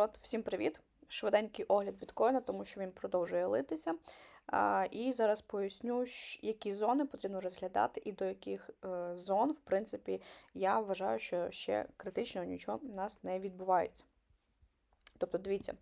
От, всім привіт! Швиденький огляд біткоїна, тому що він продовжує литися. А, і зараз поясню, які зони потрібно розглядати, і до яких е, зон, в принципі, я вважаю, що ще критичного нічого в нас не відбувається. Тобто, дивіться,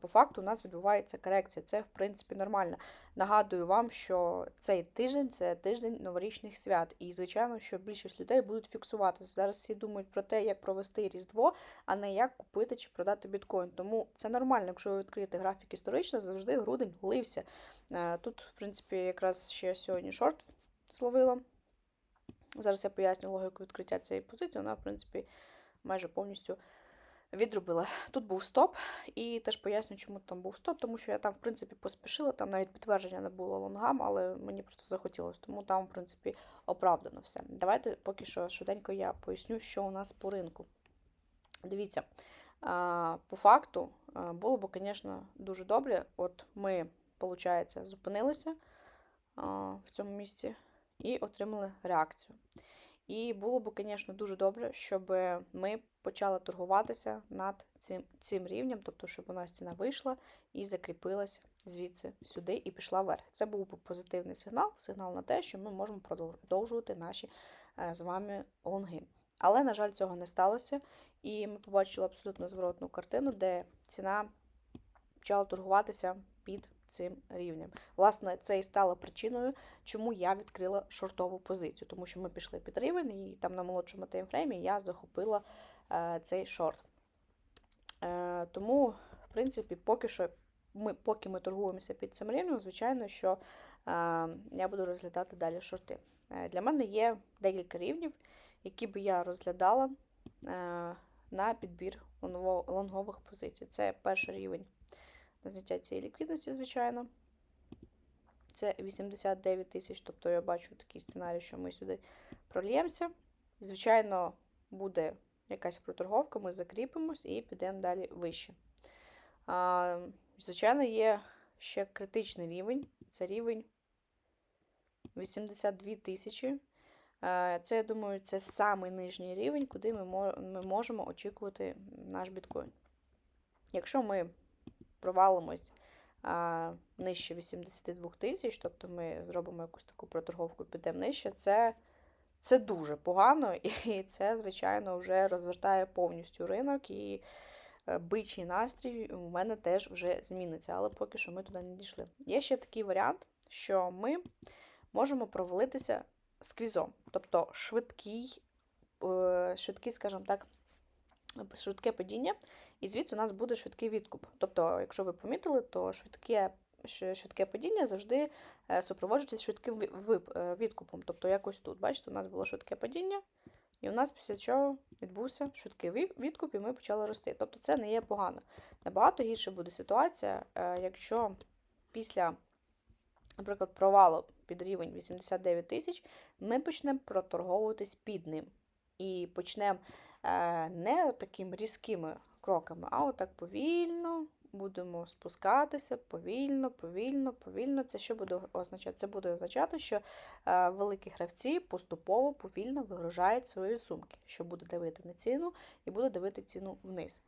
по факту у нас відбувається корекція. Це, в принципі, нормально. Нагадую вам, що цей тиждень це тиждень новорічних свят. І, звичайно, що більшість людей будуть фіксуватися. Зараз всі думають про те, як провести Різдво, а не як купити чи продати біткоін. Тому це нормально, якщо ви відкриєте графік історично, завжди грудень лився. Е, Тут, в принципі, якраз ще сьогодні шорт словила. Зараз я поясню логіку відкриття цієї позиції. Вона, в принципі, майже повністю відробила. Тут був стоп, і теж поясню, чому там був стоп, тому що я там, в принципі, поспішила, там навіть підтвердження не було лонгам, але мені просто захотілося, тому там, в принципі, оправдано все. Давайте поки що швиденько я поясню, що у нас по ринку. Дивіться, по факту було б, звісно, дуже добре. От ми, виходить, зупинилися в цьому місці і отримали реакцію. І було б, звісно, дуже добре, щоб ми почали торгуватися над цим, цим рівнем, тобто, щоб у нас ціна вийшла і закріпилась звідси сюди і пішла вверх. Це був би позитивний сигнал, сигнал на те, що ми можемо продовжувати наші е, з вами лонги. Але, на жаль, цього не сталося. І ми побачили абсолютно зворотну картину, де ціна почала торгуватися під цим рівнем. Власне, це і стало причиною, чому я відкрила шортову позицію, тому що ми пішли під рівень, і там на молодшому таймфреймі я захопила е, цей шорт. Е, тому, в принципі, поки що ми, поки ми торгуємося під цим рівнем, звичайно, що е, я буду розглядати далі шорти. Е, для мене є декілька рівнів, які би я розглядала е, на підбір лонгових позицій. Це перший рівень на зняття цієї ліквідності, звичайно. Це 89 тисяч, тобто я бачу такий сценарій, що ми сюди прольємося. Звичайно, буде якась проторговка, ми закріпимось і підемо далі вище. А, звичайно, є ще критичний рівень. Це рівень 82 тисячі. Це, я думаю, це самий нижній рівень, куди ми можемо очікувати наш біткоін. Якщо ми провалимось а, нижче 82 тисяч, тобто ми зробимо якусь таку проторговку, підемо нижче, це, це дуже погано, і це, звичайно, вже розвертає повністю ринок, і е, бичий настрій у мене теж вже зміниться, але поки що ми туди не дійшли. Є ще такий варіант, що ми можемо провалитися сквізом, тобто швидкий, е, швидкий, скажімо так, швидке падіння, і звідси у нас буде швидкий відкуп. Тобто, якщо ви помітили, то швидке, швидке падіння завжди е, супроводжується швидким е, відкупом. Тобто, якось тут, бачите, у нас було швидке падіння, і у нас після чого відбувся швидкий відкуп, і ми почали рости. Тобто, це не є погано. Набагато гірше буде ситуація, е, якщо після, наприклад, провалу під рівень 89 тисяч, ми почнемо проторговуватись під ним. І почнемо не такими різкими кроками, а отак повільно будемо спускатися, повільно, повільно, повільно. Це що буде означати? Це буде означати, що е, великі гравці поступово, повільно вигружають свої сумки, що буде давити на ціну і буде давити ціну вниз.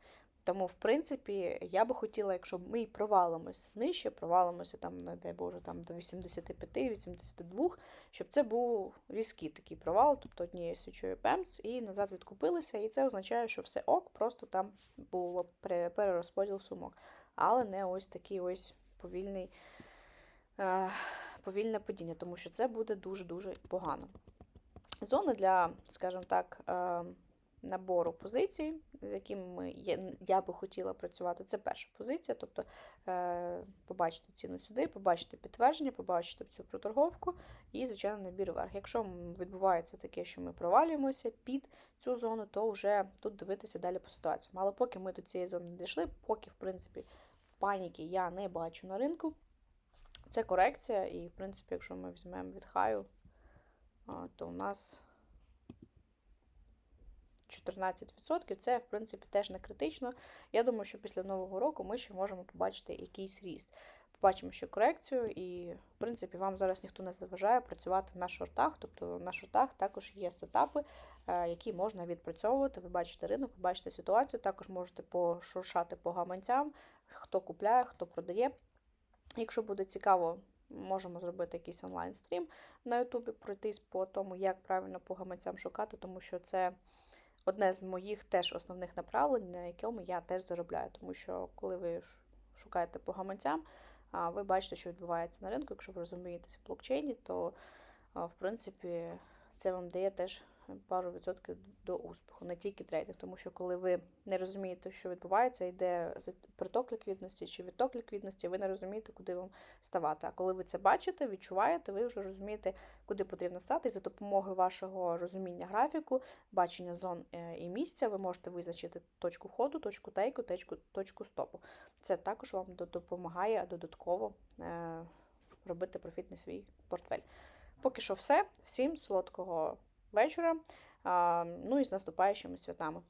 Тому, в принципі, я би хотіла, якщо ми й провалимось нижче, провалимося там, не дай Боже, там до 85-82, щоб це був різкий такий провал, тобто однією свічою пемц, і назад відкупилися. І це означає, що все ок, просто там було перерозподіл сумок. Але не ось такий ось повільний, е, повільне падіння, тому що це буде дуже-дуже погано. Зони для, скажімо так, е, набору позицій, з якими я, би хотіла працювати, це перша позиція, тобто е, побачити ціну сюди, побачити підтвердження, побачити цю проторговку і, звичайно, набір вверх. Якщо відбувається таке, що ми провалюємося під цю зону, то вже тут дивитися далі по ситуації. Але поки ми до цієї зони не дійшли, поки, в принципі, паніки я не бачу на ринку. Це корекція, і, в принципі, якщо ми візьмемо від хаю, то у нас 14%. Це, в принципі, теж не критично. Я думаю, що після Нового року ми ще можемо побачити якийсь ріст. побачимо ще корекцію, і, в принципі, вам зараз ніхто не заважає працювати на шортах. Тобто на шортах також є сетапи, е, які можна відпрацьовувати. Ви бачите ринок, ви бачите ситуацію, також можете пошуршати по гаманцям, хто купляє, хто продає. Якщо буде цікаво, можемо зробити якийсь онлайн-стрім на Ютубі, пройтись по тому, як правильно по гаманцям шукати, тому що це одне з моїх теж основних направлень, на якому я теж заробляю. Тому що коли ви шукаєте по гаманцям, ви бачите, що відбувається на ринку. Якщо ви розумієтеся в блокчейні, то в принципі це вам дає теж пару відсотків до успіху, не тільки трейдинг, тому що коли ви не розумієте, що відбувається, йде приток ліквідності чи відток ліквідності, ви не розумієте, куди вам ставати. А коли ви це бачите, відчуваєте, ви вже розумієте, куди потрібно стати. І за допомогою вашого розуміння графіку, бачення зон е, і місця, ви можете визначити точку входу, точку тейку, точку, точку стопу. Це також вам допомагає додатково е, робити профітний свій портфель. Поки що все. Всім солодкого вечора. Ну і з наступаючими святами.